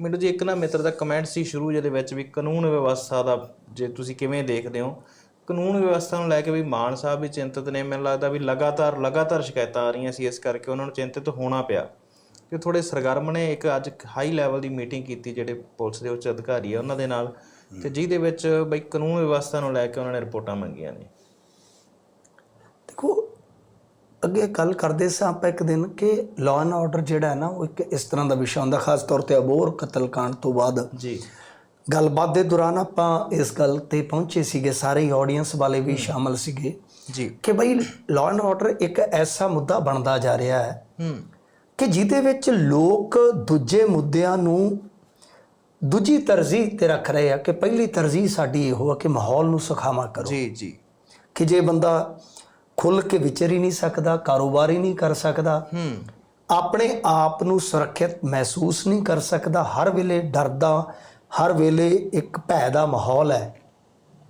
ਮੈਨੂੰ ਜੀ ਇੱਕ ਨਾ ਮਿੱਤਰ ਦਾ ਕਮੈਂਟ ਸੀ ਸ਼ੁਰੂ ਜਿਹਦੇ ਵਿੱਚ ਵੀ ਕਾਨੂੰਨ ਵਿਵਸਥਾ ਦਾ ਜੇ ਤੁਸੀਂ ਕਿਵੇਂ ਦੇਖਦੇ ਹੋ, ਕਾਨੂੰਨ ਵਿਵਸਥਾ ਨੂੰ ਲੈ ਕੇ ਵੀ ਮਾਨ ਸਾਹਿਬ ਵੀ ਚਿੰਤਤ ਨੇ, ਮੈਨੂੰ ਲੱਗਦਾ ਵੀ ਲਗਾਤਾਰ ਲਗਾਤਾਰ ਸ਼ਿਕਾਇਤਾਂ ਆ ਰਹੀਆਂ ਸੀ ਇਸ ਕਰਕੇ ਉਹਨਾਂ ਨੂੰ ਚਿੰਤਤ ਹੋਣਾ ਪਿਆ। ਕਿ ਥੋੜੇ ਸਰਗਰਮ ਨੇ ਇੱਕ ਅੱਜ ਹਾਈ ਲੈਵਲ ਦੀ ਮੀਟਿੰਗ ਕੀਤੀ ਜਿਹੜੇ ਪੁਲਿਸ ਦੇ ਉੱਚ ਅਧਿਕਾਰੀ ਆ ਉਹਨਾਂ ਦੇ ਨਾਲ। ਤੇ ਜਿਹਦੇ ਵਿੱਚ ਬਈ ਕਾਨੂੰਨ ਵਿਵਸਥਾ ਨੂੰ ਲੈ ਕੇ ਉਹਨਾਂ ਨੇ ਰਿਪੋਰਟਾਂ ਮੰਗੀਆਂ ਨੇ। ਅੱਗੇ ਗੱਲ ਕਰਦੇ ਸਾਂ ਆਪਾਂ ਇੱਕ ਦਿਨ ਕਿ ਲਾਅ ਐਂਡ ਆਰਡਰ ਜਿਹੜਾ ਹੈ ਨਾ ਉਹ ਇੱਕ ਇਸ ਤਰ੍ਹਾਂ ਦਾ ਵਿਸ਼ਾ ਹੁੰਦਾ ਖਾਸ ਤੌਰ ਤੇ ਅਬੋਰ ਕਤਲ ਕਾਂਡ ਤੋਂ ਬਾਅਦ। ਜੀ। ਗੱਲਬਾਤ ਦੇ ਦੌਰਾਨ ਆਪਾਂ ਇਸ ਗੱਲ ਤੇ ਪਹੁੰਚੇ ਸੀਗੇ ਸਾਰੇ ਹੀ ਆਡੀਅנס ਵਾਲੇ ਵੀ ਸ਼ਾਮਲ ਸੀਗੇ ਜੀ। ਕਿ ਬਈ ਲਾਅ ਐਂਡ ਆਰਡਰ ਇੱਕ ਐਸਾ ਮੁੱਦਾ ਬਣਦਾ ਜਾ ਰਿਹਾ ਹੈ ਹੂੰ। ਕਿ ਜਿਹਦੇ ਵਿੱਚ ਲੋਕ ਦੂਜੇ ਮੁੱਦਿਆਂ ਨੂੰ ਦੂਜੀ ਤਰਜੀਹ ਤੇ ਰੱਖ ਰਹੇ ਆ ਕਿ ਪਹਿਲੀ ਤਰਜੀਹ ਸਾਡੀ ਇਹੋ ਆ ਕਿ ਮਾਹੌਲ ਨੂੰ ਸੁਖਾਵਾ ਕਰੋ। ਜੀ ਜੀ। ਕਿ ਜੇ ਬੰਦਾ ਖੁੱਲ ਕੇ ਵਿਚਰ ਹੀ ਨਹੀਂ ਸਕਦਾ ਕਾਰੋਬਾਰ ਹੀ ਨਹੀਂ ਕਰ ਸਕਦਾ। ਹੂੰ। ਆਪਣੇ ਆਪ ਨੂੰ ਸੁਰੱਖਿਅਤ ਮਹਿਸੂਸ ਨਹੀਂ ਕਰ ਸਕਦਾ। ਹਰ ਵੇਲੇ ਡਰਦਾ ਹਰ ਵੇਲੇ ਇੱਕ ਭੈ ਦਾ ਮਾਹੌਲ ਹੈ।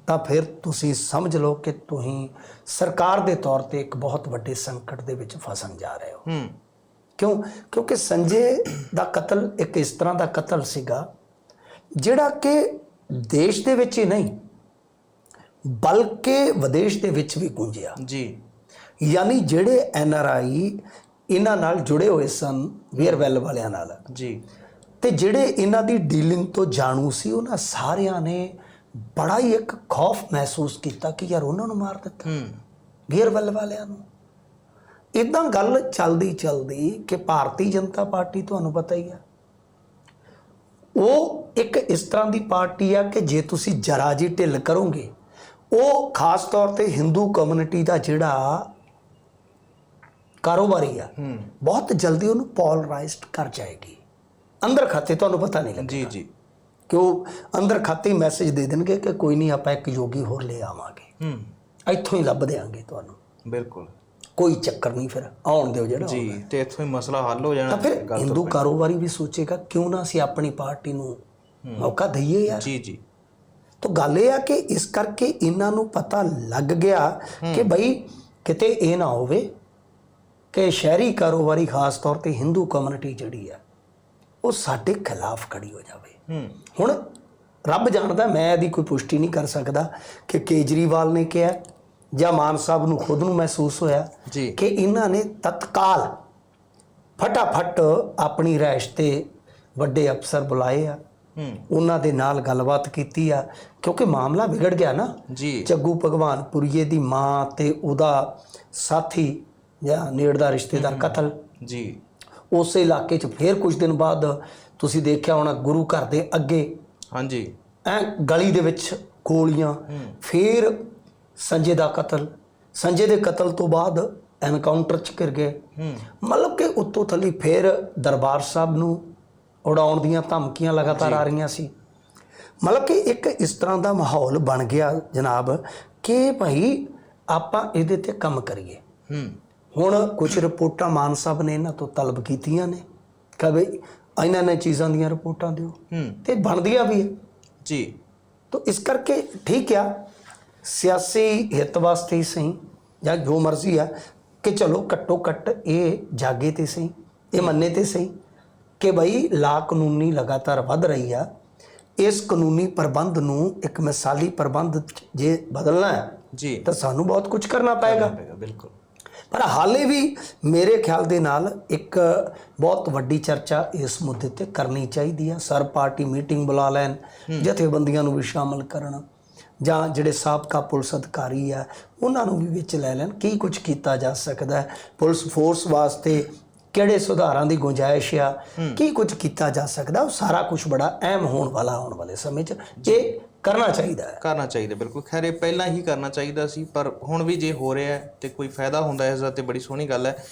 ਤਾਂ ਫਿਰ ਤੁਸੀਂ ਸਮਝ ਲਓ ਕਿ ਤੁਸੀਂ ਸਰਕਾਰ ਦੇ ਤੌਰ ਤੇ ਇੱਕ ਬਹੁਤ ਵੱਡੇ ਸੰਕਟ ਦੇ ਵਿੱਚ ਫਸਣ ਜਾ ਰਹੇ ਹੋ। ਹੂੰ। ਕਿਉਂ? ਕਿਉਂਕਿ ਸੰਜੇ ਦਾ ਕਤਲ ਇੱਕ ਇਸ ਤਰ੍ਹਾਂ ਦਾ ਕਤਲ ਸੀਗਾ ਜਿਹੜਾ ਕਿ ਦੇਸ਼ ਦੇ ਵਿੱਚ ਹੀ ਨਹੀਂ ਬਲਕਿ ਵਿਦੇਸ਼ ਦੇ ਵਿੱਚ ਵੀ ਗੂੰਜਿਆ। ਜੀ। ਯਾਨੀ ਜਿਹੜੇ ਐਨ ਆਰ ਆਈ ਇਹਨਾਂ ਨਾਲ ਜੁੜੇ ਹੋਏ ਸਨ ਵੇਅਰਵੈਲ ਵਾਲਿਆਂ ਨਾਲ। ਜੀ। ਤੇ ਜਿਹੜੇ ਇਹਨਾਂ ਦੀ ਡੀਲਿੰਗ ਤੋਂ ਜਾਣੂ ਸੀ ਉਹਨਾਂ ਸਾਰਿਆਂ ਨੇ ਬੜਾ ਹੀ ਇੱਕ ਖੌਫ ਮਹਿਸੂਸ ਕੀਤਾ ਕਿ ਯਾਰ ਉਹਨਾਂ ਨੂੰ ਮਾਰ ਦਿੱਤਾ। ਹੂੰ। ਵੇਅਰਵੈਲ ਵਾਲਿਆਂ ਨੂੰ। ਇਦਾਂ ਗੱਲ ਚੱਲਦੀ ਚੱਲਦੀ ਕਿ ਭਾਰਤੀ ਜਨਤਾ ਪਾਰਟੀ ਤੁਹਾਨੂੰ ਪਤਾ ਹੀ ਆ। ਉਹ ਇੱਕ ਇਸ ਤਰ੍ਹਾਂ ਦੀ ਪਾਰਟੀ ਆ ਕਿ ਜੇ ਤੁਸੀਂ ਜਰਾ ਜੀ ਢਿੱਲ ਕਰੋਗੇ ਉਹ ਖਾਸ ਤੌਰ ਤੇ ਹਿੰਦੂ ਕਮਿਊਨਿਟੀ ਦਾ ਜਿਹੜਾ ਕਾਰੋਬਾਰੀ ਆ ਬਹੁਤ ਜਲਦੀ ਉਹਨੂੰ ਪੋਲਰਾਈਜ਼ਡ ਕਰ ਜਾਏਗੀ। ਅੰਦਰ ਖਾਤੇ ਤੁਹਾਨੂੰ ਪਤਾ ਨਹੀਂ ਲੱਗੇ ਜੀ ਜੀ। ਕਿ ਉਹ ਅੰਦਰ ਖਾਤੇ ਮੈਸੇਜ ਦੇ ਦੇਣਗੇ ਕਿ ਕੋਈ ਨਹੀਂ ਆਪਾਂ ਇੱਕ ਯੋਗੀ ਹੋਰ ਲੈ ਆਵਾਂਗੇ। ਹੂੰ। ਇੱਥੋਂ ਹੀ ਲੱਭ ਦੇਾਂਗੇ ਤੁਹਾਨੂੰ। ਬਿਲਕੁਲ। ਕੋਈ ਚੱਕਰ ਨਹੀਂ ਫਿਰ ਆਉਣ ਦਿਓ ਜਿਹੜਾ ਜੀ ਤੇ ਇੱਥੋਂ ਹੀ ਮਸਲਾ ਹੱਲ ਹੋ ਜਾਣਾ ਤਾਂ ਫਿਰ ਹਿੰਦੂ ਕਾਰੋਬਾਰੀ ਵੀ ਸੋਚੇਗਾ ਕਿਉਂ ਨਾ ਅਸੀਂ ਆਪਣੀ ਪਾਰਟੀ ਨੂੰ ਮੌਕਾ ਦਈਏ ਯਾਰ। ਜੀ ਜੀ। ਤਾਂ ਗੱਲ ਇਹ ਆ ਕਿ ਇਸ ਕਰਕੇ ਇਹਨਾਂ ਨੂੰ ਪਤਾ ਲੱਗ ਗਿਆ ਕਿ ਬਈ ਕਿਤੇ ਇਹ ਨਾ ਹੋਵੇ ਕਿ ਸ਼ਹਿਰੀ ਕਾਰੋਬਾਰੀ ਖਾਸ ਤੌਰ ਤੇ ਹਿੰਦੂ ਕਮਿਊਨਿਟੀ ਜਿਹੜੀ ਆ ਉਹ ਸਾਡੇ ਖਿਲਾਫ ਖੜੀ ਹੋ ਜਾਵੇ। ਹੁਣ ਰੱਬ ਜਾਣਦਾ ਮੈਂ ਇਹਦੀ ਕੋਈ ਪੁਸ਼ਟੀ ਨਹੀਂ ਕਰ ਸਕਦਾ ਕਿ ਕੇਜਰੀਵਾਲ ਨੇ ਕਿਹਾ ਜਾਂ ਮਾਨ ਸਾਹਿਬ ਨੂੰ ਖੁਦ ਨੂੰ ਮਹਿਸੂਸ ਹੋਇਆ ਕਿ ਇਹਨਾਂ ਨੇ ਤਤਕਾਲ ਫਟਾਫਟ ਆਪਣੀ ਰਹਿਸ਼ ਤੇ ਵੱਡੇ ਅਫਸਰ ਬੁਲਾਏ ਆ। ਉਹਨਾਂ ਦੇ ਨਾਲ ਗੱਲਬਾਤ ਕੀਤੀ ਆ ਕਿਉਂਕਿ ਮਾਮਲਾ ਵਿਗੜ ਗਿਆ ਨਾ। ਜੀ। ਚੱਗੂ ਭਗਵਾਨਪੁਰੀਏ ਦੀ ਮਾਂ ਤੇ ਉਹਦਾ ਸਾਥੀ ਜਾਂ ਨੇੜਦਾ ਰਿਸ਼ਤੇਦਾਰ ਕਤਲ। ਜੀ। ਉਸੇ ਇਲਾਕੇ 'ਚ ਫੇਰ ਕੁਝ ਦਿਨ ਬਾਅਦ ਤੁਸੀਂ ਦੇਖਿਆ ਹੋਣਾ ਗੁਰੂ ਘਰ ਦੇ ਅੱਗੇ। ਹਾਂਜੀ। ਐ ਗਲੀ ਦੇ ਵਿੱਚ ਗੋਲੀਆਂ। ਫੇਰ ਸੰਜੇ ਦਾ ਕਤਲ। ਸੰਜੇ ਦੇ ਕਤਲ ਤੋਂ ਬਾਅਦ ਐਨਕਾਊਂਟਰ 'ਚ ਘਿਰ ਗਏ। ਮਤਲਬ ਕਿ ਉੱਤੋਂ ਥੱਲੇ ਫੇਰ ਦਰਬਾਰ ਸਾਹਿਬ ਨੂੰ ਉਡਾਉਣ ਦੀਆਂ ਧਮਕੀਆਂ ਲਗਾਤਾਰ ਆ ਰਹੀਆਂ ਸੀ। ਮਤਲਬ ਕਿ ਇੱਕ ਇਸ ਤਰ੍ਹਾਂ ਦਾ ਮਾਹੌਲ ਬਣ ਗਿਆ ਜਨਾਬ ਕਿ ਭਾਈ ਆਪਾਂ ਇਹਦੇ ਤੇ ਕੰਮ ਕਰੀਏ। ਹੂੰ। ਹੁਣ ਕੁਝ ਰਿਪੋਰਟਾਂ ਮਾਨ ਸਾਹਿਬ ਨੇ ਇਹਨਾਂ ਤੋਂ ਤਲਬ ਕੀਤੀਆਂ ਨੇ। ਕਿ ਬਈ ਇਹਨਾਂ ਨੇ ਚੀਜ਼ਾਂ ਦੀਆਂ ਰਿਪੋਰਟਾਂ ਦਿਓ। ਤੇ ਬਣਦੀਆਂ ਵੀ ਹੈ ਜੀ। ਤਾਂ ਇਸ ਕਰਕੇ ਠੀਕ ਆ ਸਿਆਸੀ ਹਿੱਤ ਵਾਸਤੇ ਹੀ ਸਹੀ ਜਾਂ ਜੋ ਮਰਜ਼ੀ ਆ ਕਿ ਚਲੋ ਘੱਟੋ ਘੱਟ ਇਹ ਜਾਗੇ ਤੇ ਸਹੀ ਇਹ ਮੰਨੇ ਤੇ ਸਹੀ। ਕਿ ਬਈ ਲਾ ਕਾਨੂੰਨੀ ਲਗਾਤਾਰ ਵੱਧ ਰਹੀ ਆ ਇਸ ਕਾਨੂੰਨੀ ਪ੍ਰਬੰਧ ਨੂੰ ਇੱਕ ਮਿਸਾਲੀ ਪ੍ਰਬੰਧ ਜੇ ਬਦਲਣਾ ਹੈ ਜੀ। ਤਾਂ ਸਾਨੂੰ ਬਹੁਤ ਕੁਝ ਕਰਨਾ ਪਏਗਾ। ਪਏਗਾ ਬਿਲਕੁਲ। ਪਰ ਹਾਲੇ ਵੀ ਮੇਰੇ ਖਿਆਲ ਦੇ ਨਾਲ ਇੱਕ ਬਹੁਤ ਵੱਡੀ ਚਰਚਾ ਇਸ ਮੁੱਦੇ ਤੇ ਕਰਨੀ ਚਾਹੀਦੀ ਆ। ਸਰ ਪਾਰਟੀ ਮੀਟਿੰਗ ਬੁਲਾ ਲੈਣ ਜਥੇਬੰਦੀਆਂ ਨੂੰ ਵੀ ਸ਼ਾਮਲ ਕਰਨ ਜਾਂ ਜਿਹੜੇ ਸਾਬਕਾ ਪੁਲਿਸ ਅਧਿਕਾਰੀ ਆ ਉਹਨਾਂ ਨੂੰ ਵੀ ਵਿੱਚ ਲੈ ਲੈਣ ਕੀ ਕੁਝ ਕੀਤਾ ਜਾ ਸਕਦਾ ਹੈ। ਪੁਲਿਸ ਫੋਰਸ ਵਾਸਤੇ ਕਿਹੜੇ ਸੁਧਾਰਾਂ ਦੀ ਗੁੰਜਾਇਸ਼ ਆ? ਕੀ ਕੁਝ ਕੀਤਾ ਜਾ ਸਕਦਾ? ਉਹ ਸਾਰਾ ਕੁਝ ਬੜਾ ਅਹਿਮ ਹੋਣ ਵਾਲਾ ਆਉਣ ਵਾਲੇ ਸਮੇਂ 'ਚ ਇਹ ਕਰਨਾ ਚਾਹੀਦਾ ਹੈ। ਕਰਨਾ ਚਾਹੀਦਾ ਬਿਲਕੁਲ। ਖੈਰ ਇਹ ਪਹਿਲਾਂ ਹੀ ਕਰਨਾ ਚਾਹੀਦਾ ਸੀ ਪਰ ਹੁਣ ਵੀ ਜੇ ਹੋ ਰਿਹਾ ਤੇ ਕੋਈ ਫਾਇਦਾ ਹੁੰਦਾ ਹੈ ਇਸ ਦਾ ਤੇ ਬੜੀ ਸੋਹਣੀ ਗੱਲ ਹੈ।